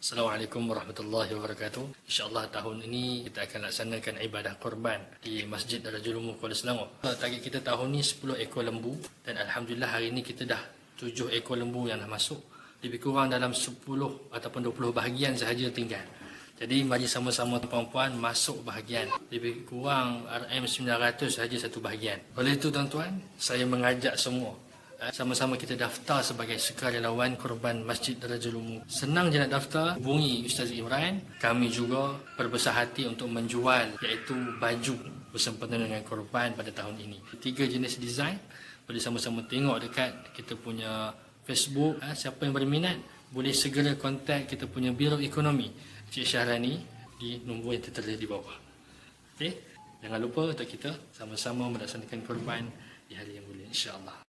Assalamualaikum warahmatullahi wabarakatuh. InsyaAllah tahun ini kita akan laksanakan ibadah korban di Masjid Darajul Umum Kuala Selangor. Target kita tahun ini 10 ekor lembu dan Alhamdulillah hari ini kita dah 7 ekor lembu yang dah masuk. Lebih kurang dalam 10 ataupun 20 bahagian sahaja tinggal. Jadi mari sama-sama tuan-puan masuk bahagian. Lebih kurang RM900 sahaja satu bahagian. Oleh itu tuan-tuan, saya mengajak semua Eh, sama-sama kita daftar sebagai sukarelawan korban Masjid Darajul Umum. Senang je nak daftar, hubungi Ustaz Imran. Kami juga berbesar hati untuk menjual iaitu baju bersempena dengan korban pada tahun ini. Tiga jenis desain, boleh sama-sama tengok dekat kita punya Facebook. Eh, Siapa yang berminat, boleh segera kontak kita punya Biro Ekonomi Cik Syahrani di nombor yang tertera di bawah. Okey, jangan lupa untuk kita sama-sama melaksanakan korban di hari yang mulia insya-Allah.